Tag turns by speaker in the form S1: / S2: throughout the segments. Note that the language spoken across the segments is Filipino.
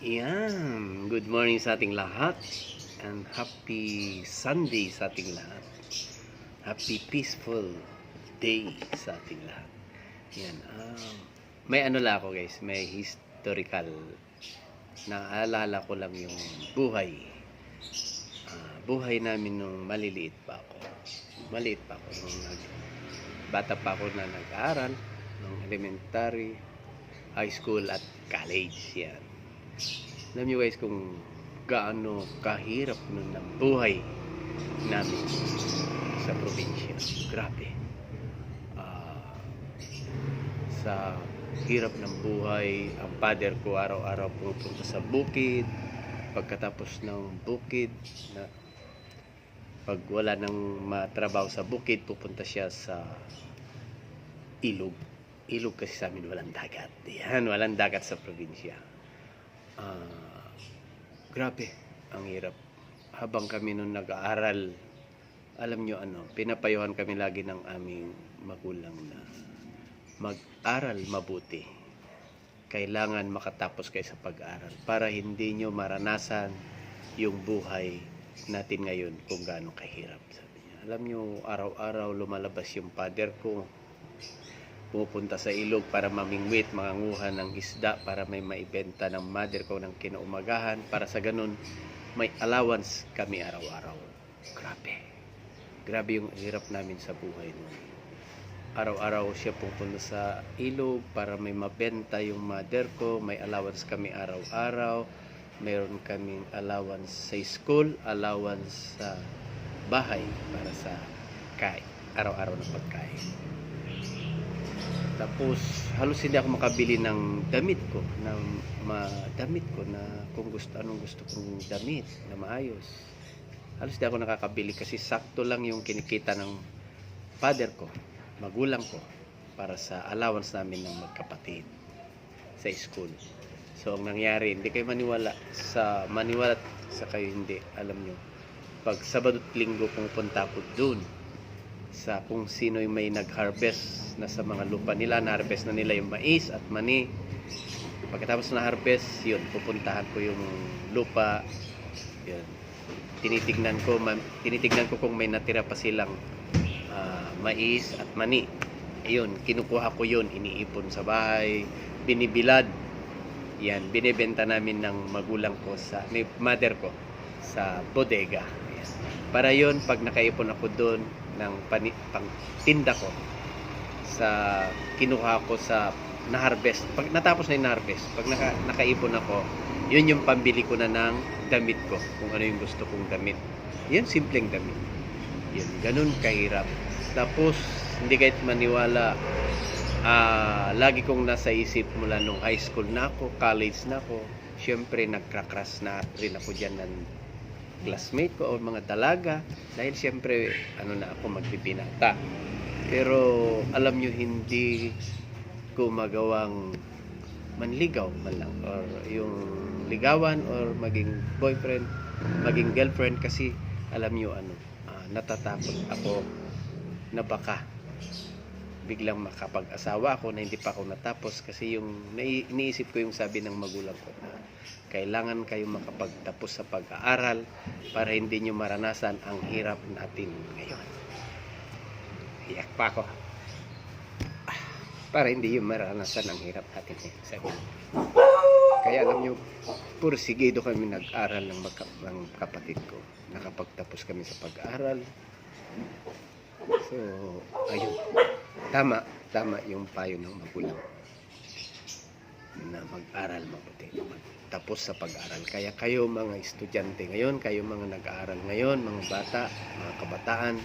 S1: Yan. Good morning sa ating lahat. And happy Sunday sa ating lahat. Happy peaceful day sa ating lahat. Yan. Um, may ano lang ako guys. May historical. Naalala ko lang yung buhay. Ah, buhay namin nung maliliit pa ako. Maliit pa ako. Nung nag, bata pa ako na nag-aaral. Nung elementary, high school at college. Yan. Alam nyo guys kung gaano kahirap nun ang buhay namin sa probinsya. Grabe. Ah, sa hirap ng buhay, ang father ko araw-araw pupunta sa bukid. Pagkatapos ng bukid, na pag wala nang matrabaho sa bukid, pupunta siya sa ilog. Ilog kasi sa amin walang dagat. Yan, walang dagat sa probinsya. Ah, grabe, ang hirap. Habang kami nung nag-aaral, alam nyo ano, pinapayuhan kami lagi ng aming magulang na mag-aral mabuti. Kailangan makatapos kayo sa pag-aaral para hindi nyo maranasan yung buhay natin ngayon kung gaano kahirap. Sabi niya. Alam nyo, araw-araw lumalabas yung father ko pupunta sa ilog para mamingwit, manganguha ng isda para may maibenta ng mother ko ng kinaumagahan para sa ganun may allowance kami araw-araw. Grabe. Grabe yung hirap namin sa buhay noon. Araw-araw siya pupunta sa ilog para may mabenta yung mother ko, may allowance kami araw-araw, mayroon kaming allowance sa school, allowance sa bahay para sa kain, araw-araw na pagkain. Tapos halos hindi ako makabili ng damit ko, na ma- damit ko na kung gusto anong gusto kong damit na maayos. Halos hindi ako nakakabili kasi sakto lang yung kinikita ng father ko, magulang ko para sa allowance namin ng magkapatid sa school. So ang nangyari, hindi kayo maniwala sa maniwala sa kayo hindi, alam nyo. Pag Sabado at Linggo pumupunta ako doon sa kung sino yung may nag-harvest na sa mga lupa nila, na-harvest na nila yung mais at mani. Pagkatapos na harvest, yun, pupuntahan ko yung lupa. Yun. Tinitignan ko, ma- tinitignan ko kung may natira pa silang ah, mais at mani. Ayun, kinukuha ko yun, iniipon sa bahay, binibilad. Yan, binibenta namin ng magulang ko sa, ni mother ko sa bodega. Para yon pag nakaipon ako doon ng pani, pang tinda ko sa kinuha ko sa na-harvest. Pag natapos na yung na-harvest, pag naka, nakaipon ako, yun yung pambili ko na ng damit ko. Kung ano yung gusto kong damit. Yan, simpleng damit. Yun, ganun kahirap. Tapos, hindi kahit maniwala, ah, lagi kong nasa isip mula nung high school na ako, college na ako, syempre nagkakras na rin ako dyan ng classmate ko o mga dalaga dahil syempre ano na ako magbibinata. Pero alam nyo hindi ko magawang manligaw man lang or yung ligawan or maging boyfriend maging girlfriend kasi alam nyo ano ah, natatakot ako na baka biglang makapag-asawa ako na hindi pa ako natapos kasi yung iniisip ko yung sabi ng magulang ko na kailangan kayo makapagtapos sa pag-aaral para hindi nyo maranasan ang hirap natin ngayon. Iyak pa ako. Para hindi nyo maranasan ang hirap natin ngayon. Kaya alam nyo, pursigido kami nag-aral ng, ng kapatid ko. Nakapagtapos kami sa pag-aaral. So, ayun. Tama, tama yung payo ng magulang na mag-aral mabuti, magtapos sa pag-aral. Kaya kayo mga estudyante ngayon, kayo mga nag-aaral ngayon, mga bata, mga kabataan,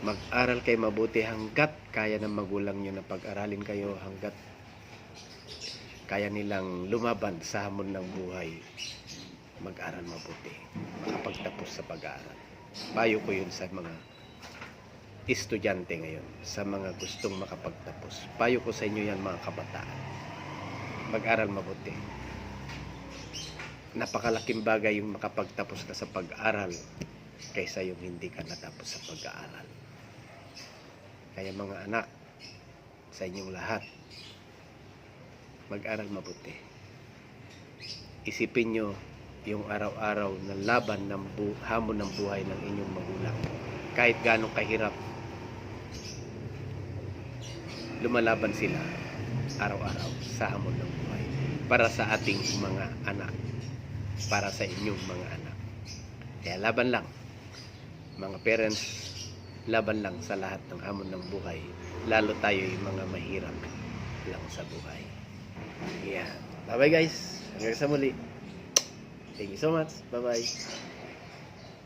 S1: mag-aral kayo mabuti hanggat kaya ng magulang nyo na pag-aralin kayo hanggat kaya nilang lumaban sa hamon ng buhay. Mag-aral mabuti, makapagtapos sa pag-aaral. Payo ko yun sa mga estudyante ngayon, sa mga gustong makapagtapos. Payo ko sa inyo yan mga kabataan mag-aral mabuti. Napakalaking bagay yung makapagtapos ka sa pag-aral kaysa yung hindi ka natapos sa pag-aaral. Kaya mga anak, sa inyong lahat, mag-aral mabuti. isipin nyo yung araw-araw na laban ng hamon ng buhay ng inyong magulang. Kahit ganong kahirap, lumalaban sila araw-araw sa hamon ng buhay para sa ating mga anak, para sa inyong mga anak. Kaya laban lang. Mga parents, laban lang sa lahat ng hamon ng buhay. Lalo tayo yung mga mahirap lang sa buhay. Yeah. Bye-bye guys. Hanggang sa muli. Thank you so much. Bye-bye.